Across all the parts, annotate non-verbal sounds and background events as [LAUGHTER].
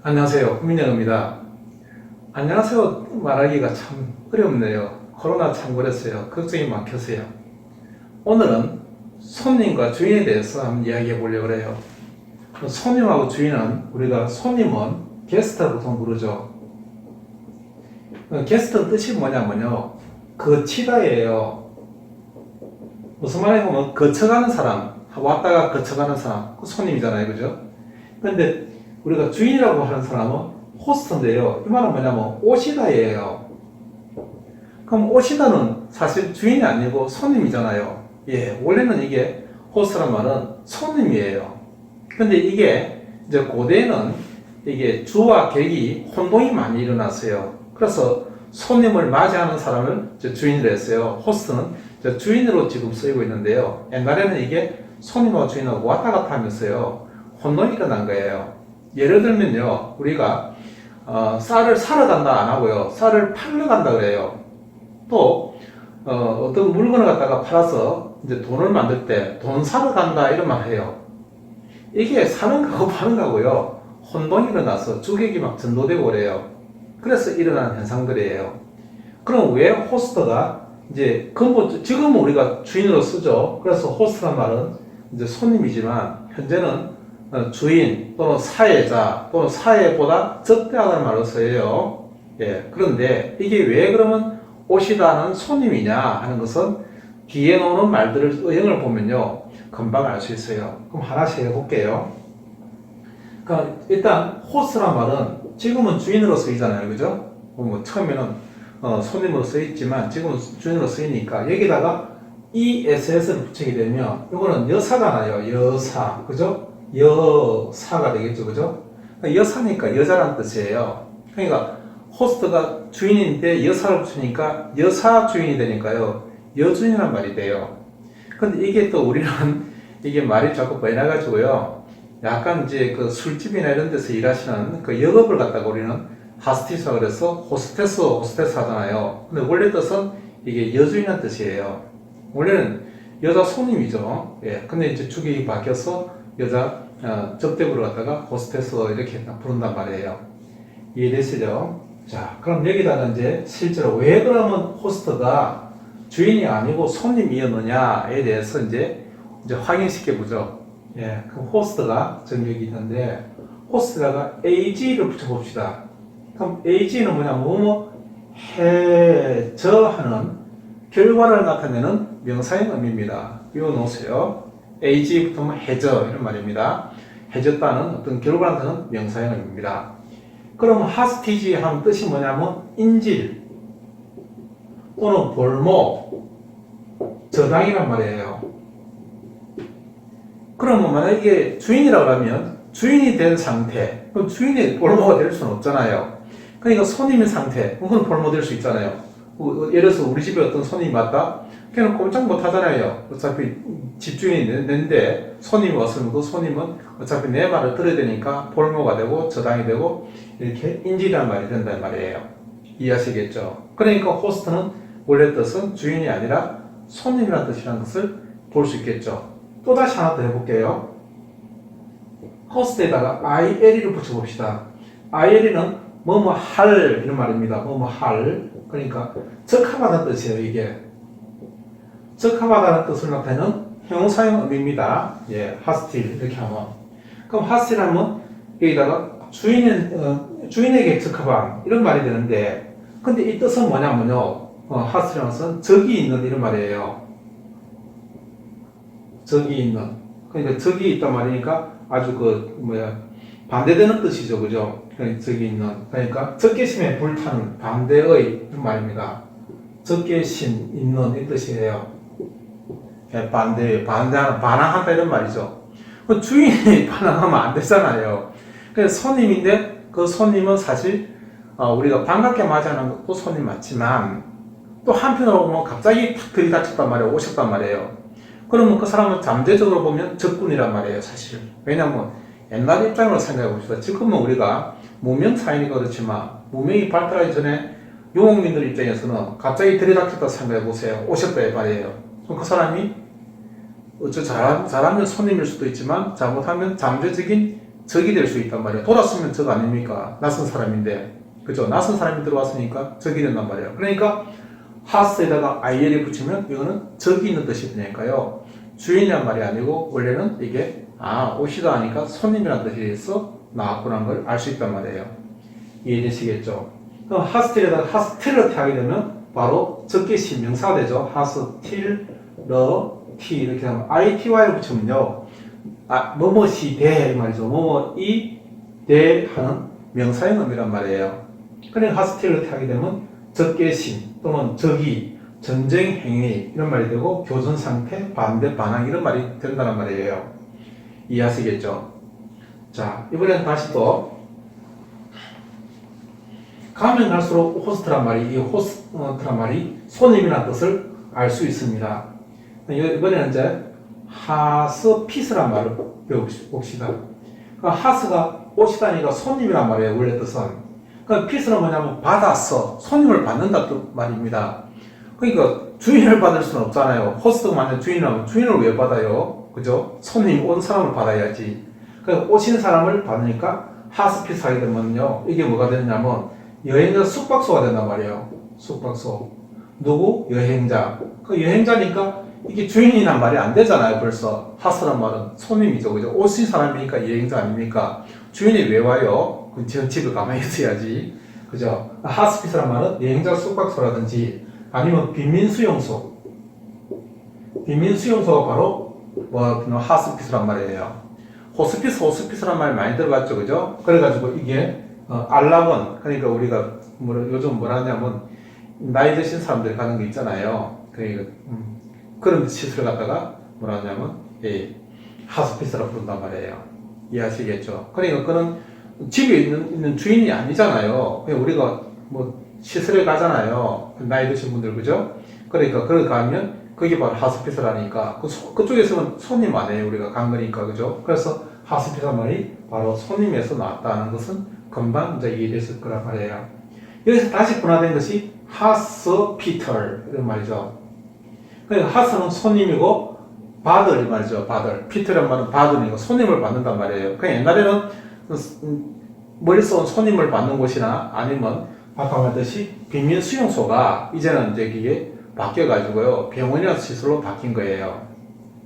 안녕하세요. 국민영입니다. 안녕하세요 말하기가 참 어렵네요. 코로나 참 그랬어요. 걱정이 많겠어요. 오늘은 손님과 주인에 대해서 한번 이야기해 보려고 해요. 손님하고 주인은 우리가 손님은 게스트 보통 부르죠. 어, 게스트 뜻이 뭐냐면요. 거치다예요. 무슨 말이냐면 거쳐가는 사람, 왔다가 거쳐가는 사람, 그 손님이잖아요. 그죠? 근데 우리가 주인이라고 하는 사람은 호스트인데요. 이 말은 뭐냐면 오시다예요. 그럼 오시다는 사실 주인이 아니고 손님이잖아요. 예, 원래는 이게 호스트란 말은 손님이에요. 근데 이게 이제 고대에는 이게 주와 객이 혼동이 많이 일어났어요. 그래서 손님을 맞이하는 사람을 주인으로 했어요. 호스트는 주인으로 지금 쓰이고 있는데요. 옛날에는 이게 손님하고 주인하고 왔다 갔다 하면서요. 혼동이 일어난 거예요. 예를 들면요, 우리가 어, 쌀을 사러 간다 안 하고요, 쌀을 팔러 간다 그래요. 또 어, 떤 물건을 갖다가 팔아서 이제 돈을 만들 때 돈 사러 간다 이런 말 해요. 이게 사는 거고 [LAUGHS] 파는 거고요, 혼동이 일어나서 주객이 막 전도되고 그래요. 그래서 일어나는 현상들이에요. 그럼 왜 호스트가 이제 근본 지금은 우리가 주인으로 쓰죠. 그래서 호스트란 말은 이제 손님이지만 현재는 어, 주인 또는 사회자 또는 사회보다 적대하다는 말로 써요. 예. 그런데 이게 왜 그러면 오시다는 손님이냐 하는 것은 뒤에 나오는 말들을 의형을 보면요. 금방 알 수 있어요. 그럼 하나씩 해볼게요. 그러니까 일단 호스란 말은 지금은 주인으로 쓰이잖아요. 그죠? 뭐 처음에는 어, 손님으로 쓰였지만 지금은 주인으로 쓰이니까 여기다가 ESS를 붙이게 되면 이거는 여사잖아요. 여사. 그죠? 여사가 되겠죠. 그죠? 여사니까 여자란 뜻이에요. 그러니까 호스트가 주인인데 여사를 붙이니까 여사 주인이 되니까요. 여주인이란 말이 돼요. 근데 이게 또 우리는 [LAUGHS] 이게 말이 자꾸 변해가지고요. 약간 이제 그 술집이나 이런 데서 일하시는 그 영업을 갖다가 우리는 하스티스라 그래서 호스테스, 호스테스 하잖아요. 근데 원래 뜻은 이게 여주인이라는 뜻이에요. 원래는 여자 손님이죠. 예. 근데 이제 주객이 바뀌어서 여자 어, 접대부를 갖다가 호스테스 이렇게 딱 부른단 말이에요. 이해되시죠? 자, 그럼 여기다가 이제 실제로 왜 그러면 호스트가 주인이 아니고 손님이었느냐에 대해서 이제 이제 확인시켜 보죠. 예, 그럼 호스트가 지금 여기 있는데 호스트가 AG를 붙여봅시다. 그럼 AG는 뭐냐, 뭐뭐 해저 하는 결과를 나타내는 명사형 의미입니다. 외워놓으세요. AG 붙으면 해저 이런 말입니다. 해졌다는 어떤 결과를 나타내는 명사형 의미입니다. 그럼 하스티지 하는 뜻이 뭐냐면 인질 또는 볼목 저당이란 말이에요. 그러면 만약 이게 주인이라고 하면 주인이 된 상태 그럼 주인이 볼모가 될 수는 없잖아요. 그러니까 손님인 상태 그건 볼모 될 수 있잖아요. 어, 예를 들어서 우리 집에 어떤 손님이 왔다 걔는 꼼짝 못 하잖아요. 어차피 집주인이 있는데 손님이 왔으면 그 손님은 어차피 내 말을 들어야 되니까 볼모가 되고 저당이 되고 이렇게 인질이란 말이 된단 말이에요. 이해하시겠죠? 그러니까 호스트는 원래 뜻은 주인이 아니라 손님이라는 뜻이라는 것을 볼 수 있겠죠. 또 다시 하나 더 해볼게요. 호스트에다가 ILE를 붙여봅시다. ILE는 뭐뭐 할 이런 말입니다. 뭐뭐 할 그러니까 적합하다는 뜻이에요. 이게 적합하다는 뜻을 나타내는 형용사형 의미입니다. 예, 하스틸 이렇게 하면 그럼 하스틸 하면 여기다가 주인은 어, 주인에게 적합한 이런 말이 되는데 근데 이 뜻은 뭐냐면요. 어, 하스틸이라는 것은 적이 있는 이런 말이에요. 적이 있는 그러니까 적이 있단 말이니까 아주 그 뭐야 반대되는 뜻이죠, 그죠? 적이 있는 그러니까 적개심에 불타는 반대의 말입니다. 적개심 있는 이 뜻이에요. 예, 반대, 반대하는, 반항한다 이런 말이죠. 그 주인이 [LAUGHS] 반항하면 안 되잖아요. 그래서 손님인데 그 손님은 사실 어, 우리가 반갑게 맞이하는 것도 손님 맞지만 또 한편으로 보면 갑자기 탁 들이닥쳤단 말이에요. 오셨단 말이에요. 그러면 그 사람은 잠재적으로 보면 적군이란 말이에요, 사실. 왜냐면 옛날 입장으로 생각해 봅시다. 지금은 우리가 무명 사회니까 그렇지만 무명이 발달하기 전에 용국민들 입장에서는 갑자기 들이닥쳤다 생각해 보세요. 오셨다 이 말이에요. 그럼 그 사람이 어쩌 잘하, 잘하면 손님일 수도 있지만 잘못하면 잠재적인 적이 될 수 있단 말이에요. 돌았으면 적 아닙니까? 낯선 사람인데. 그죠? 낯선 사람이 들어왔으니까 적이 된단 말이에요. 그러니까 하스에다가 IL이 붙이면 이거는 적이 있는 뜻이 되니까요. 주인이란 말이 아니고 원래는 이게 아 오시다 하니까 손님이라는 뜻에서 나왔구나 걸 알 수 있단 말이에요. 이해되시겠죠? 그럼 하스틸에다가 하스틸러티 하게 되면 바로 적개시 명사가 되죠. 하스틸 러 티 이렇게 하면 ITY를 붙이면요. 아, 뭐뭐시 대 말이죠. 뭐뭐이 대 하는 명사형 의미란 말이에요. 그러니까 하스틸러티 하게 되면 적개심 또는 적이 전쟁 행위 이런 말이 되고 교전 상태 반대 반항 이런 말이 된다는 말이에요. 이해하시겠죠? 자 이번엔 다시 또 가면 갈수록 호스트란 말이 이 호스트란 말이 손님이라는 뜻을 알 수 있습니다. 이번에는 이제 하스피스란 말을 배워봅시다. 그러니까 하스가 오시다니까 손님이란 말이에요. 원래 뜻은. 그러니까 피스는 뭐냐면 받았어. 손님을 받는다 뜻 말입니다. 그러니까 주인을 받을 수는 없잖아요. 호스트가 만약 주인이라면 주인을 왜 받아요? 그죠? 손님 온 사람을 받아야지. 그러니까 오신 사람을 받으니까 하스피스 하게 되면요. 이게 뭐가 되냐면 여행자 숙박소가 된단 말이에요. 숙박소. 누구? 여행자. 그 여행자니까 이게 주인이란 말이 안 되잖아요. 벌써 하스란 말은 손님이죠. 그죠? 오신 사람이니까 여행자 아닙니까? 주인이 왜 와요? 그전 집에 가만히 있어야지. 그죠? 하스피스란 말은 여행자 숙박소라든지 아니면 빈민 수용소. 빈민 수용소가 바로 뭐 하스피스란 말이에요. 호스피스 호스피스란 말 많이 들어봤죠, 그죠? 그래가지고 이게 어, 알라원 그러니까 우리가 뭐 요즘 뭐라 하냐면 나이 드신 사람들 가는 게 있잖아요. 그러니까 음, 그런 시설 갖다가 뭐라 하냐면 예, 하스피스라고 부른단 말이에요. 이해하시겠죠? 그러니까 그는 집에 있는, 있는 주인이 아니잖아요. 그냥 우리가 뭐 시설에 가잖아요. 나이 드신 분들 그죠? 그러니까 그걸 가면 그게 바로 하스피스라니까 그 소- 그쪽에서는 손님 아니에요. 우리가 간 거니까 그죠? 그래서 하스피스 말이 바로 손님에서 나왔다는 것은 금방 이제 이해됐을 거란 말이에요. 여기서 다시 분화된 것이 하스피터 이런 말이죠. 그러니까 하스는 손님이고 바들 이 말이죠. 바들. 피터란 말은 바들이니까 손님을 받는단 말이에요. 그냥 옛날에는 음, 멀리서 온 손님을 받는 곳이나 아니면 아까 말했듯이 빈민 수용소가 이제는 이제 이게 바뀌어가지고요 병원이라는 시설로 바뀐 거예요.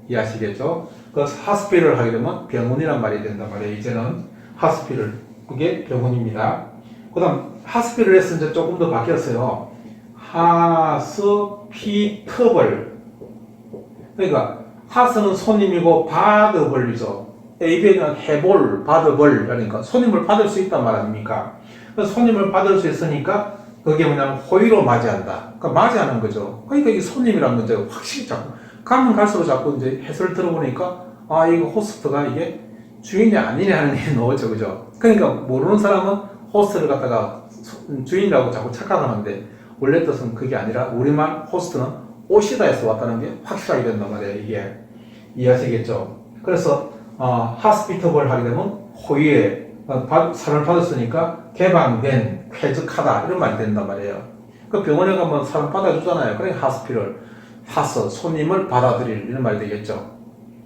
이해하시겠죠? 그래서 하스피를 하게 되면 병원이란 말이 된단 말이에요. 이제는 하스피를 그게 병원입니다. 그 다음 하스피를 해서 이제 조금 더 바뀌었어요. 하스피터블 그러니까 하스는 손님이고 바드벌이죠. AB는 해볼, 받아볼, 그러니까 손님을 받을 수 있단 말 아닙니까? 그래서 손님을 받을 수 있으니까 그게 뭐냐면 호의로 맞이한다. 그러니까 맞이하는 거죠. 그러니까 이게 손님이라는 문제 확실히 자꾸 가면 갈수록 자꾸 이제 해설을 들어보니까 아 이거 호스트가 이게 주인이 아니냐는 게 [LAUGHS] 나오죠, 그죠? 그러니까 모르는 사람은 호스트를 갖다가 소- 주인이라고 자꾸 착각하는데 원래 뜻은 그게 아니라 우리말 호스트는 오시다에서 왔다는 게 확실하게 된단 말이에요. 이게 이해하시겠죠? 그래서 어, 하스피터블 하게 되면 호의에 어, 받- 사람을 받았으니까 개방된, 쾌적하다 이런 말이 된단 말이에요. 그 병원에 가면 사람 받아주잖아요. 그러니까 하스피를 하스 손님을 받아들일 이런 말이 되겠죠.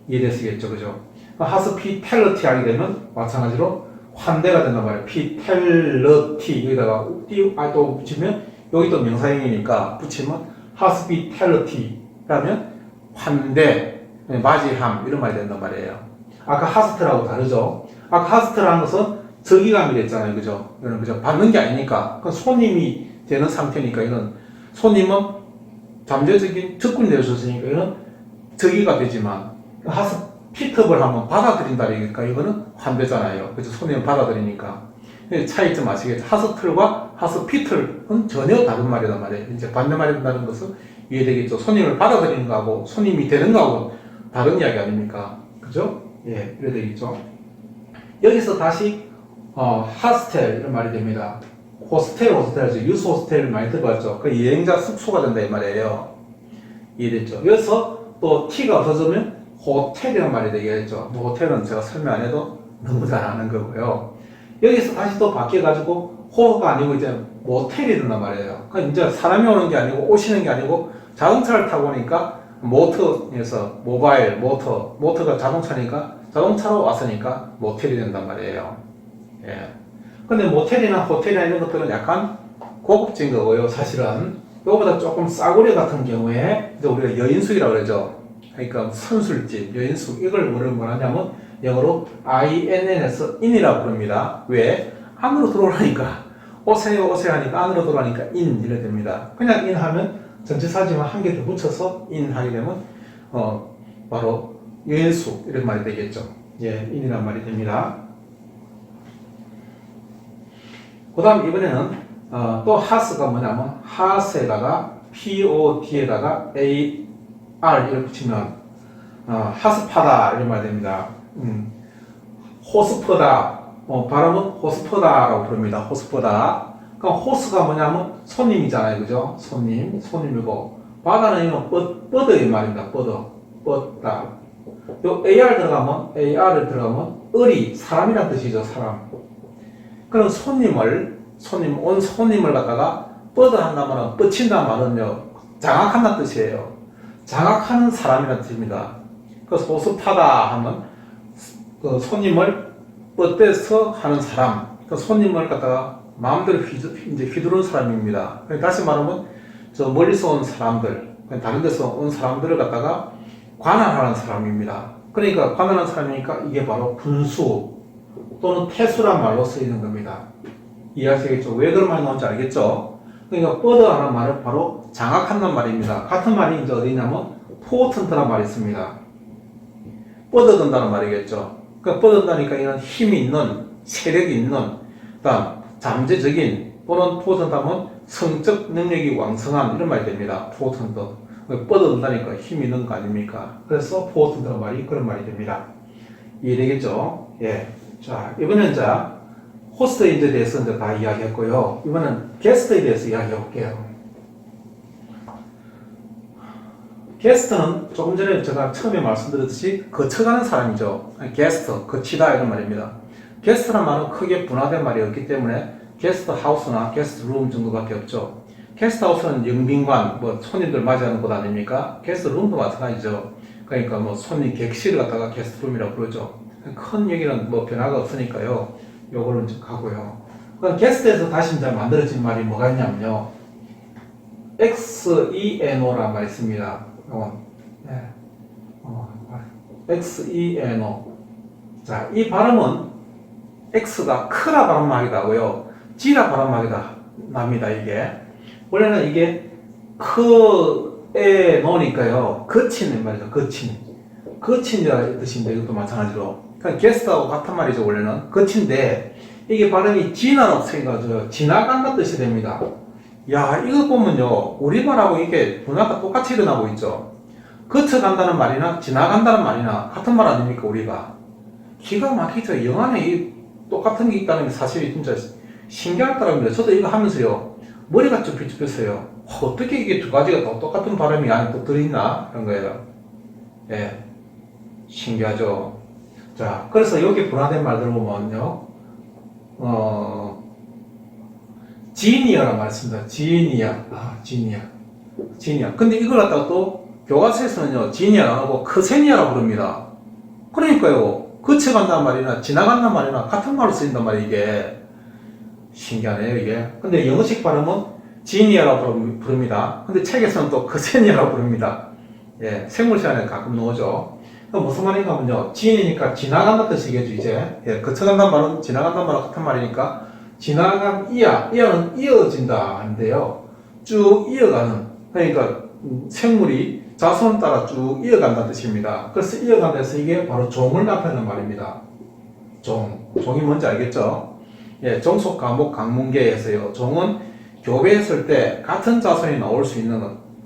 이해되시겠죠, 그죠? 하스피텔러티 하게 되면 마찬가지로 환대가 된단 말이에요. 피텔러티 여기다가 띄 아, 또 붙이면 여기 또 명사형이니까 붙이면 하스피텔러티라면 환대, 맞이함 이런 말이 된단 말이에요. 아까 하스트라고 다르죠. 아까 하스트라는 것은 적의감이 됐잖아요, 그죠? 이거는 그죠? 받는 게 아니니까 그 손님이 되는 상태니까 이건 손님은 잠재적인 적군이 되셨으니까 이거는 적의가 되지만 하스 피터블 하면 받아들인다 니까 이거는 환대잖아요. 그죠? 손님을 받아들이니까. 차이점 아시겠죠? 하스틀과 하스피틀은 전혀 다른 말이란 말이에요. 이제 반대말이 된다는 것은 이해되겠죠? 손님을 받아들이는 거하고 손님이 되는 거하고 다른 이야기 아닙니까? 그죠? 예, 이래 되겠죠? 여기서 다시 어, 하스텔 이런 말이 됩니다. 호스텔, 호스텔이죠. 유스 호스텔 많이 들어봤죠? 그 여행자 숙소가 된다 이 말이에요. 이해됐죠? 여기서 또 T가 없어지면 호텔이라는 말이 되겠죠. 뭐 호텔은 제가 설명 안 해도 너무 잘 아는 거고요. 여기서 다시 또 바뀌어가지고 호가 아니고 이제 모텔이 된단 말이에요. 그러니까 이제 사람이 오는 게 아니고 오시는 게 아니고 자동차를 타고 오니까 모터에서 모바일, 모터, 모터가 자동차니까 자동차로 왔으니까 모텔이 된단 말이에요. 예. 근데 모텔이나 호텔이나 이런 것들은 약간 고급진 거고요, 사실은. 이거보다 조금 싸구려 같은 경우에 이제 우리가 여인숙이라고 그러죠. 그러니까 선술집, 여인숙 이걸 뭐를 뭐하냐면 영어로 INN에서 in이라고 부릅니다. 왜? 안으로 들어오라니까 오세요 오세요 하니까 안으로 들어오니까 in 이래 됩니다. 그냥 in 하면 전치사지만 한 개 더 붙여서 in 하게 되면 어 바로 여인숙 이런 말이 되겠죠. 예, in이란 말이 됩니다. 그 다음 이번에는 어, 또 하스가 뭐냐면 하스에다가 POD에다가 AR 이렇게 붙이면 어, 하스파다 이런 말이 됩니다. 음, 호스퍼다 어, 발음은 호스퍼다라고 부릅니다. 호스퍼다. 그럼 호스가 뭐냐면 손님이잖아요, 그죠? 손님, 손님이고 바다는 이건 뻗, 뻗의 말입니다. 뻗어, 뻗다. 요 AR 들어가면 AR을 들어가면 을이 사람이란 뜻이죠, 사람. 그럼 손님을 손님 온 손님을 갖다가 뻗어 한다는 말은 뻗친다는 말은요 장악한다는 뜻이에요. 장악하는 사람이라는 뜻입니다. 그래서 호스파다 하면 그 손님을 뻗대서 하는 사람, 그 손님을 갖다가 마음대로 휘두, 이제 휘두르는 사람입니다. 그러니까 다시 말하면 저 멀리서 온 사람들, 다른 데서 온 사람들을 갖다가 관할하는 사람입니다. 그러니까 관할하는 사람이니까 이게 바로 분수 또는 태수란 말로 쓰이는 겁니다. 이해하시겠죠? 왜 그런 말이 나온지 알겠죠? 그러니까 뻗어하는 말은 바로 장악한다는 말입니다. 같은 말이 이제 어디냐면 포텐트란 말이 있습니다. 뻗어든다는 말이겠죠. 그 뻗어든다니까 이런 힘이 있는 세력이 있는 그다음 잠재적인 또는 포텐트하면 성적 능력이 왕성한 이런 말이 됩니다. 포텐트. 뻗어든다니까 힘이 있는 거 아닙니까? 그래서 포텐트란 말이 그런 말이 됩니다. 이해되겠죠? 예. 자, 이번엔 자, 호스트에 대해서 이제 다 이야기했고요. 이번엔 게스트에 대해서 이야기해 볼게요. 게스트는 조금 전에 제가 처음에 말씀드렸듯이 거쳐가는 사람이죠. 게스트, 거치다 이런 말입니다. 게스트란 말은 크게 분화된 말이 없기 때문에 게스트 하우스나 게스트 룸 정도밖에 없죠. 게스트 하우스는 영빈관, 뭐 손님들 맞이하는 곳 아닙니까? 게스트 룸도 마찬가지죠. 그러니까 뭐 손님 객실을 갖다가 게스트 룸이라고 그러죠. 큰 얘기는 뭐 변화가 없으니까요. 요거는 좀 가고요. 그럼 게스트에서 다시 이제 만들어진 말이 뭐가 있냐면요. XENO란 말이 있습니다. 어, 네. 어, XENO. 자, 이 발음은 X가 크라 발음하기 나고요. G라 발음하기 납니다, 이게. 원래는 이게 크에 넣으니까요. 거치는 말이죠, 거친. 거친이라는 뜻인데, 이것도 마찬가지로. 그러니까 게스트하고 같은 말이죠, 원래는. 거친데, 이게 발음이 지난 없으니까 지나간다는 뜻이 됩니다. 야, 이거 보면요. 우리말하고 이게 분화가 똑같이 일어나고 있죠. 거쳐간다는 말이나 지나간다는 말이나 같은 말 아닙니까, 우리가? 기가 막히죠. 영안에 이 똑같은 게 있다는 게 사실이 진짜 신기하더라고요. 저도 이거 하면서요. 머리가 좁혀집혔어요. 어떻게 이게 두 가지가 또 똑같은 발음이 안에 또 들어있나? 그런 거예요. 예. 신기하죠. 자, 그래서 여기 분화된 말들 보면요. 어, 지니어라고 말했습니다. 지니어. 아, 지니어. 지니어. 근데 이걸 갖다가 또 교과서에서는요, 지니어 안 하고 크세니어라고 부릅니다. 그러니까요, 거쳐간단 말이나 지나간단 말이나 같은 말로 쓰인단 말이에요, 이게. 신기하네요, 이게. 근데 영어식 발음은 지니어라고 부릅니다. 근데 책에서는 또 크세니어라고 부릅니다. 예, 생물 시간에 가끔 나오죠. 그 무슨 말인가 하면요. 지니니까 지나간다는 뜻이겠죠, 이제. 예, 거쳐간단 말은 지나간단 말은 같은 말이니까 지나간 이야, 이야는 이어진다 하는데요. 쭉 이어가는, 그러니까 음, 생물이 자손 따라 쭉 이어간다는 뜻입니다. 그래서 이어간다 해서 이게 바로 종을 나타내는 말입니다. 종. 종이 뭔지 알겠죠? 예, 종속 과목 강문계에서요. 종은 교배했을 때 같은 자손이 나올 수 있는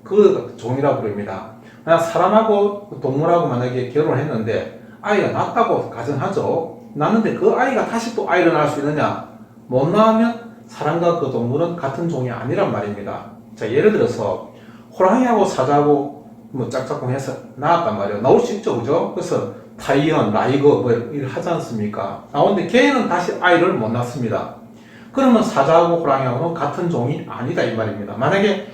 그 종이라고 부릅니다. 그냥 사람하고 동물하고 만약에 결혼을 했는데 아이가 낳았다고 가정하죠. 낳는데 그 아이가 다시 또 아이를 낳을 수 있느냐? 못 나오면 사람과 그 동물은 같은 종이 아니란 말입니다. 자, 예를 들어서 호랑이하고 사자하고 뭐 짝짝꿍해서 나왔단 말이에요. 나올 수 있죠, 그죠? 그래서 타이언, 라이거 뭐 이렇게 하지 않습니까? 나오는데 걔는 다시 아이를 못 낳습니다. 그러면 사자하고 호랑이하고는 같은 종이 아니다 이 말입니다. 만약에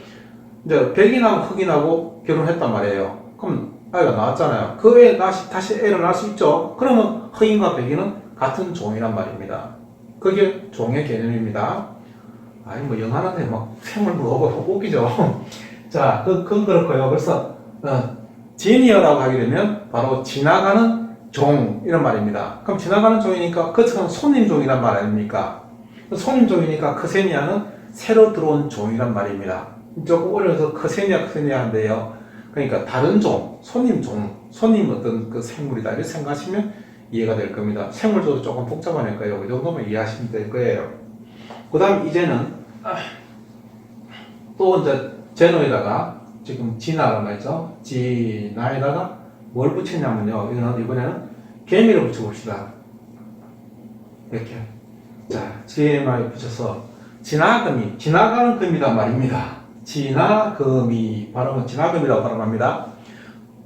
이제 백인하고 흑인하고 결혼했단 말이에요. 그럼 아이가 나왔잖아요. 그애 다시, 다시 애를 낳을 수 있죠. 그러면 흑인과 백인은 같은 종이란 말입니다. 그게 종의 개념입니다. 아니, 뭐, 영하는데 막 생물 물어보고 [LAUGHS] 웃기죠. [LAUGHS] 자, 그, 그건 그렇고요. 그래서, 어, 지니어라고 하게 되면 바로 지나가는 종, 이런 말입니다. 그럼 지나가는 종이니까 그처럼 손님 종이란 말 아닙니까? 손님 종이니까 크세니아는 새로 들어온 종이란 말입니다. 조금 어려서 크세니아, 크세니아 한데요. 그러니까 다른 종, 손님 종, 손님 어떤 그 생물이다 이렇게 생각하시면 이해가 될 겁니다. 생물도 조금 복잡하니까요. 이 정도면 이해하시면 될 거예요. 그 다음 이제는 아, 또 이제 제노에다가 지금 진화란 말이죠. 진화에다가 뭘 붙였냐면요. 이거는 이번에는 개미를 붙여봅시다. 이렇게. 자, GMI 붙여서 지나금이, 지나가는 금이란 말입니다. 지나금이, 발음은 지나금이라고 발음합니다.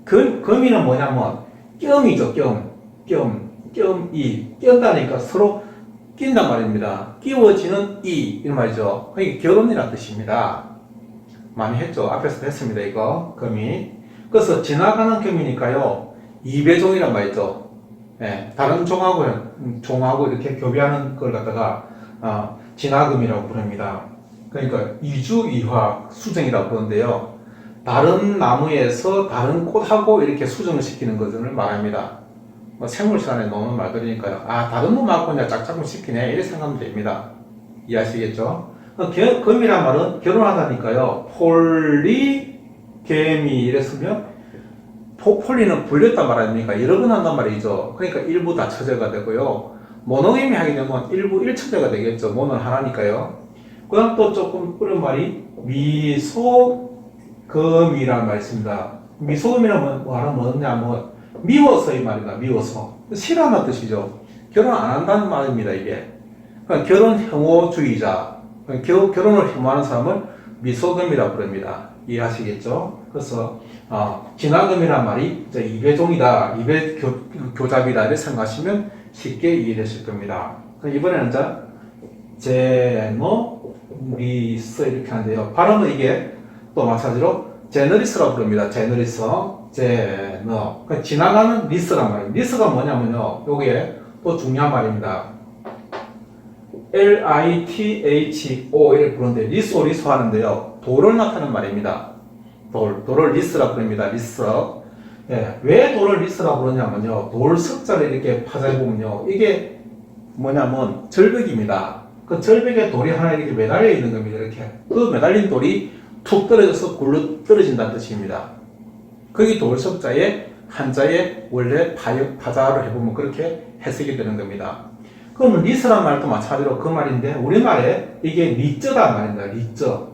금, 금이는 뭐냐면, 껴이죠, 껴. 껴, 껴이. 껴다니까 서로 낀단 말입니다. 끼워지는 이, 이런 말이죠. 그게 결혼이라는 뜻입니다. 많이 했죠. 앞에서 했습니다, 이거. 금이. 그래서 지나가는 금이니까요. 이배종이란 말이죠. 예, 다른 종하고, 음, 종하고 이렇게 교배하는 걸 갖다가, 아, 진화금이라고 부릅니다. 그러니까 이주이화 수정이라고 부르는데요. 다른 나무에서 다른 꽃하고 이렇게 수정을 시키는 것을 말합니다. 뭐 생물 시간에 나오는 말들이니까요. 아, 다른 놈하고 그냥 짝짝꿍 시키네. 이렇게 생각하면 됩니다. 이해하시겠죠? 그 겨- 금이란 말은 결혼하다니까요. 폴리 개미 이랬으면 포- 폴리는 불렸단 말 아닙니까? 여러 번 한단 말이죠. 그러니까 일부 다처제가 되고요. 모노게미 하게 되면 일부 일처제가 되겠죠. 모노는 하나니까요. 그 다음 또 조금 어려운 말이 미소금이라는 말이 있습니다. 미소금이라는 말은 뭐냐면 미워서 이 말이다. 미워서. 싫어하는 뜻이죠. 결혼 안 한다는 말입니다. 이게. 그러니까 결혼 혐오주의자. 그러니까 결, 결혼을 혐오하는 사람을 미소금이라고 부릅니다. 이해하시겠죠? 그래서 어, 진화금이란 말이 이제 이배종이다, 이배 교, 교잡이다 이렇게 생각하시면 쉽게 이해되실 겁니다. 이번에는 이 제 제노 리스 이렇게 하는데요. 발음은 이게 또 마찬가지로 제너리스라고 부릅니다. 제너리스, 제너. 그러니까 지나가는 리스란 말이에요. 리스가 뭐냐면요. 요게 또 중요한 말입니다. L-I-T-H-O 이렇게 부르는데 리소 리소 하는데요. 돌을 나타내는 말입니다. 돌, 돌을 리스라고 부릅니다. 리스. 예, 왜 돌을 리스라고 부르냐면요. 돌 석자를 이렇게 파자해 보면요. 이게 뭐냐면 절벽입니다. 그 절벽에 돌이 하나 이렇게 매달려 있는 겁니다. 이렇게. 그 매달린 돌이 툭 떨어져서 굴러 떨어진다는 뜻입니다. 거기 돌 석자에 한자에 원래 파역, 파자를 해보면 그렇게 해석이 되는 겁니다. 그러면 리스란 말도 마찬가지로 그 말인데 우리말에 이게 리쩌다 말입니다. 리쩌.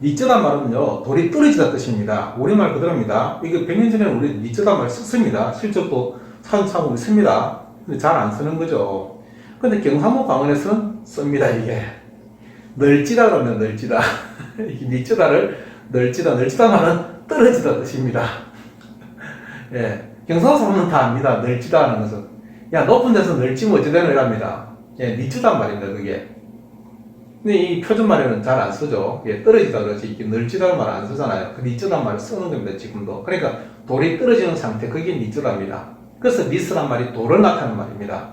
리쩌다 말은요 돌이 떨어지다 뜻입니다. 우리말 그대로입니다. 이게 100년 전에 우리 리쩌다 말 썼습니다. 실적도 차근차근 씁니다. 근데 잘 안 쓰는 거죠. 근데 경상도 강원에서는 씁니다 이게. 널지다 그러면 널지다. [LAUGHS] 리쩌다를 널지다 널지다 말은 떨어지다 뜻입니다. [LAUGHS] 예. 경상도 사람은 다 압니다. 널지다 하는 것은. 야, 높은 데서 널지면 어찌되는 이랍니다. 예, 니트단 말입니다, 그게. 근데 이 표준말에는 잘 안 쓰죠. 예, 떨어지다 그러지. 이게 널지다는 말 안 쓰잖아요. 그 니트단 말을 쓰는 겁니다, 지금도. 그러니까 돌이 떨어지는 상태, 그게 니트답니다. 그래서 리스란 말이 돌을 나타내는 말입니다.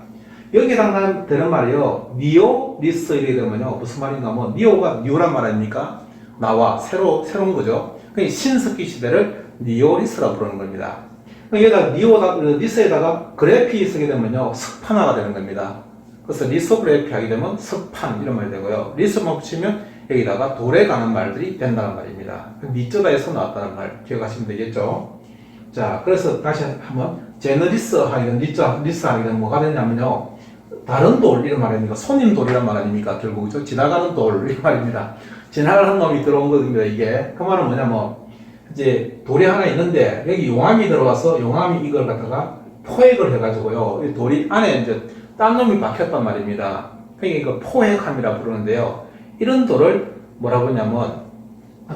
여기에 해당되는 말이요. 니오, 리스 이렇게 되면요. 무슨 말인가 하면, 니오가 뉴란 말 아닙니까? 나와, 새로, 새로운 거죠. 그 신석기 시대를 니오 리스라 부르는 겁니다. 여기다가 니오다, 리스에다가 그래피 쓰게 되면요. 석판화가 되는 겁니다. 그래서 리소그래피 하게 되면 석판 이런 말이 되고요. 리스만 붙이면 여기다가 돌에 가는 말들이 된다는 말입니다. 니쩌다에서 나왔다는 말 기억하시면 되겠죠. 자, 그래서 다시 한번 제너리스 하게 되면 리쩌, 리스 하게 되면 뭐가 되냐면요. 다른 돌 이런 말입니다. 손님 돌이란 말 아닙니까? 결국 저 지나가는 돌이 말입니다. 지나가는 놈이 들어온 겁니다. 이게 그 말은 뭐냐면 이제 돌이 하나 있는데 여기 용암이 들어와서 용암이 이걸 갖다가 포획을 해가지고요. 이 돌이 안에 이제 딴 놈이 박혔단 말입니다. 그러니까 포획함이라 부르는데요. 이런 돌을 뭐라고 하냐면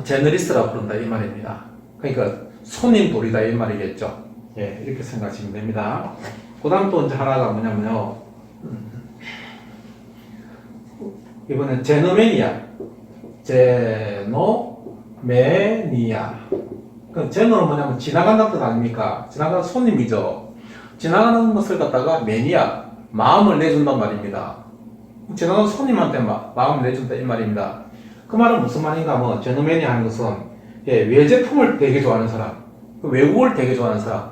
제너리스라 부른다 이 말입니다. 그러니까 손님 돌이다 이 말이겠죠. 예, 이렇게 생각하시면 됩니다. 그 다음 또 이제 하나가 뭐냐면요. 음. 이번엔 제노메니아. 제노메니아. 그럼 제노는 뭐냐면 지나간다는 뜻 아닙니까? 지나가는 손님이죠. 지나가는 것을 갖다가 매니아, 마음을 내준단 말입니다. 지나가는 손님한테 마, 마음을 내준다 이 말입니다. 그 말은 무슨 말인가 하면 제노매니아 하는 것은 예, 외제품을 되게 좋아하는 사람, 그 외국을 되게 좋아하는 사람,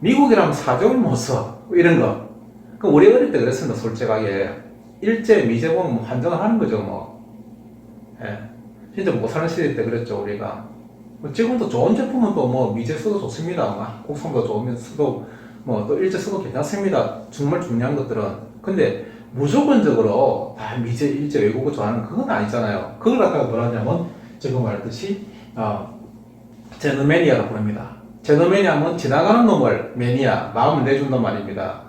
미국이라면 사족을 못 써. 뭐 이런 거. 그 우리 어릴 때 그랬습니다, 솔직하게. 일제 미제 보면 뭐 환장을 하는 거죠, 뭐. 예. 진짜 못 사는 시대 때 그랬죠, 우리가. 뭐 지금도 좋은 제품은 또 뭐 미제 써도 좋습니다. 막 곡성도 좋으면 써도 뭐 또 일제 써도 괜찮습니다. 정말 중요한 것들은. 근데 무조건적으로 다 미제, 일제 외국어 좋아하는 그건 아니잖아요. 그걸 갖다가 뭐라 하냐면 지금 말했듯이 어, 제너매니아라고 부릅니다. 제너매니아는 지나가는 놈을 매니아, 마음을 내준단 말입니다.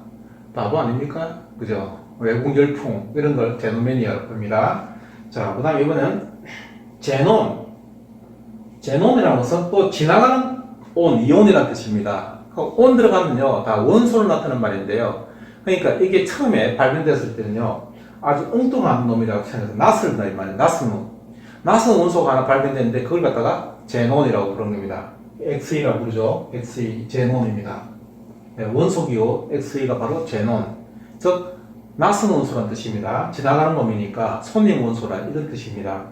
바보 아닙니까? 그죠? 외국 열풍 이런 걸 제노매니아라고 부릅니다. 자, 그 다음에 이번엔 제논. 제논이라는 것은 또 지나가는 온, 이온이라는 뜻입니다. 그온 들어가면요, 다 원소를 나타내는 말인데요. 그러니까 이게 처음에 발견됐을 때는요, 아주 엉뚱한 놈이라고 생각해서 낯설다 이 말이에요. 낯선 놈. 낯선 원소가 하나 발견됐는데 그걸 갖다가 제논이라고 부르는 겁니다. XE라고 부르죠. XE, 제논입니다. 네, 원소기호 XE가 바로 제논. 즉, 낯선 원소란 뜻입니다. 지나가는 놈이니까 손님 원소라 이런 뜻입니다.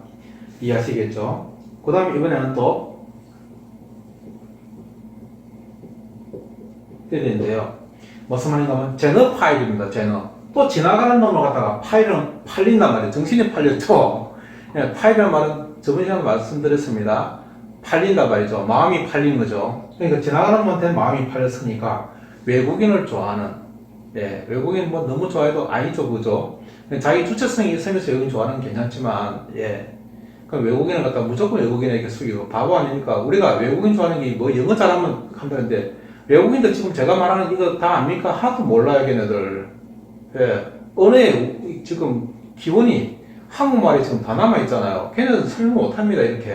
이해하시겠죠? 그 다음에 이번에는 또 때리는데요. 무슨 말인가 하면 제너 파일입니다. 제너. 또 지나가는 놈을 갖다가 파일은 팔린단 말이에요. 정신이 팔렸죠. 예, 파일이라는 말은 저번 시간에 말씀드렸습니다. 팔린다 말이죠. 마음이 팔린 거죠. 그러니까 지나가는 놈한테 마음이 팔렸으니까 외국인을 좋아하는 예, 외국인 뭐 너무 좋아해도 아니죠, 그죠? 자기 주체성이 있으면서 외국인 좋아하는 건 괜찮지만, 예. 그럼 외국인을 갖다 무조건 외국인에게 숙이고 바보 아니니까 우리가 외국인 좋아하는 게 뭐 영어 잘하면 한다는데 외국인들 지금 제가 말하는 이거 다 압니까? 하나도 몰라요, 걔네들. 예. 언어에 지금 기본이 한국말이 지금 다 남아 있잖아요. 걔네들 설명 못합니다, 이렇게.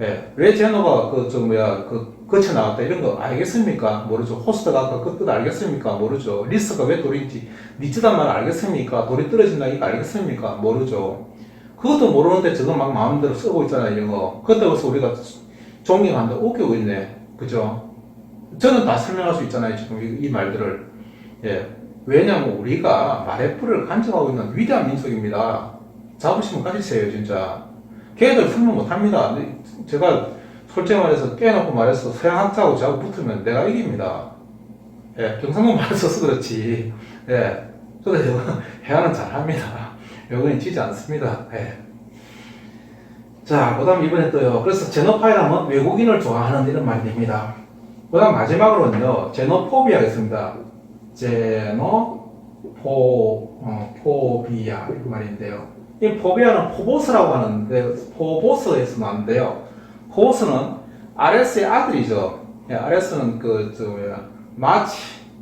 예. 왜 제노가 그, 저, 뭐야, 그, 거쳐 나왔다, 이런 거 알겠습니까? 모르죠. 호스트가 아까 그 뜻 알겠습니까? 모르죠. 리스가 왜 돌인지, 니즈단 말 알겠습니까? 돌이 떨어진다, 이거 알겠습니까? 모르죠. 그것도 모르는데 저거 막 마음대로 쓰고 있잖아요, 영어. 그때 벌써 우리가 존경한다, 웃기고 있네. 그죠? 저는 다 설명할 수 있잖아요, 지금 이, 이 말들을. 예. 왜냐면 우리가 말의 뿔을 간직하고 있는 위대한 민족입니다. 자부심을 가지세요, 진짜. 걔들 설명 못 합니다. 제가 솔직히 말해서 깨놓고 말해서 서양 학자하고 저하고 붙으면 내가 이깁니다. 예, 경상도 말을 써서 그렇지. 예, 저도 해안은 잘합니다. 여기는 지지 않습니다. 예. 자, 그 다음 이번에 또요. 그래서 제노파이라면 외국인을 좋아하는 이런 말이 됩니다. 그 다음 마지막으로는요, 제노포비아가 있습니다. 제노포, 어, 포비아, 이 말인데요. 이 포비아는 포보스라고 하는데, 포보스에서 나왔는데요. 포보스는 아레스의 아들이죠. 예, 아레스는 그, 저, 뭐야, 마치,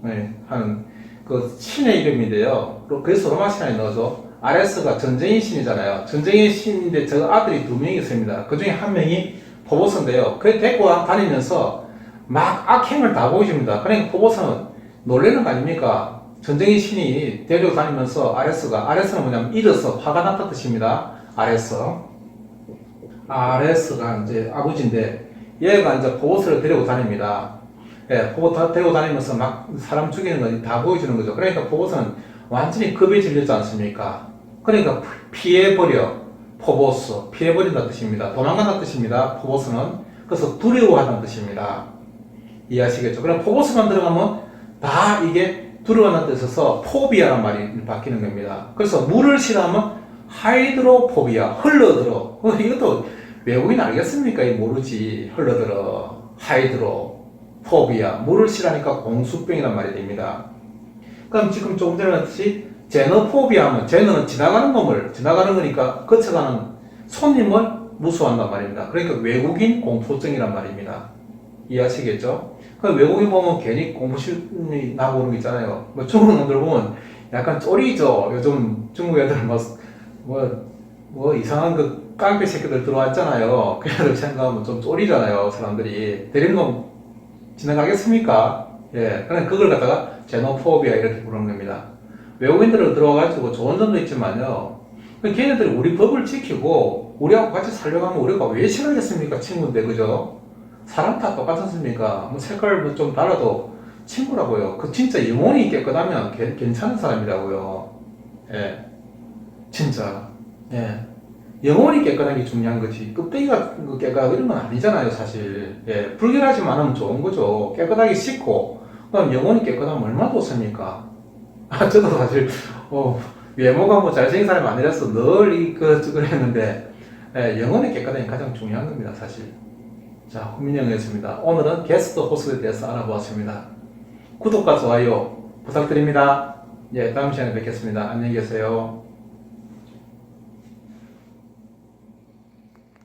예, 하는 그 신의 이름인데요. 그래서 로마 신화에 넣어서 아레스가 전쟁의 신이잖아요. 전쟁의 신인데 저 아들이 두 명이 있습니다. 그 중에 한 명이 포보스인데요. 그 데리고 다니면서 막 악행을 다 보여줍니다. 그러니까 포보스는 놀래는 거 아닙니까? 전쟁의 신이 데리고 다니면서 아레스가, 아레스는 뭐냐면 잃어서 화가 났다 뜻입니다. 아레스. 아레스가 이제 아버지인데 얘가 이제 포보스를 데리고 다닙니다. 예, 다 데리고 다니면서 막 사람 죽이는 거다 보여주는 거죠. 그러니까 포보스는 완전히 급에 질렸지 않습니까? 그러니까 피해버려. 포보스. 피해버린다는 뜻입니다. 도망간다는 뜻입니다. 포보스는. 그래서 두려워하는 뜻입니다. 이해하시겠죠? 그럼 포보스만 들어가면 다 이게 두려워하는 뜻에서 포비아란 말이 바뀌는 겁니다. 그래서 물을 싫어하면 하이드로포비아. 흘러들어. 어, 이것도 외국인 알겠습니까? 이 모르지. 흘러들어. 하이드로. 포비아. 물을 싫어하니까 공수병이란 말이 됩니다. 그럼 지금 조금 전에 말했듯이 제너포비아 하면 제너는 지나가는 놈을 지나가는 거니까 거쳐가는 손님을 무수한단 말입니다. 그러니까 외국인 공포증이란 말입니다. 이해하시겠죠? 그 외국인 보면 괜히 공포심이 나고 오는 거 있잖아요. 뭐 중국 놈들 보면 약간 쫄이죠. 요즘 중국 애들 뭐, 뭐, 뭐 이상한 그 깡패 새끼들 들어왔잖아요. [LAUGHS] 그 애들 생각하면 좀 쫄이잖아요. 사람들이. 데리는 건 지나가겠습니까? 예. 그냥 그걸 갖다가 제노포비아 이렇게 부르는 겁니다. 외국인들을 들어와가지고 좋은 점도 있지만요. 걔네들이 우리 법을 지키고 우리하고 같이 살려고 하면 우리가 왜 싫어하겠습니까? 친구인데, 그죠? 사람 다 똑같았습니까? 뭐 색깔 뭐 좀 달라도 친구라고요. 그 진짜 영혼이 깨끗하면 개- 괜찮은 사람이라고요. 예, 진짜. 예, 영혼이 깨끗한 게 중요한 거지. 껍데기가 그 깨끗하고 이런 건 아니잖아요, 사실. 예, 불결하지만 하면 좋은 거죠. 깨끗하게 씻고, 그럼 영혼이 깨끗하면 얼마나 좋습니까? [LAUGHS] 아, 저도 사실, 어, 외모가 뭐 잘생긴 사람이 아니라서 늘 이, 그, 그걸 했는데, 예, 깨끗한 게 가장 중요한 겁니다, 사실. 자, 훈민영이었습니다. 오늘은 게스트 호스에 대해서 알아보았습니다. 구독과 좋아요 부탁드립니다. 예, 다음 시간에 뵙겠습니다. 안녕히 계세요.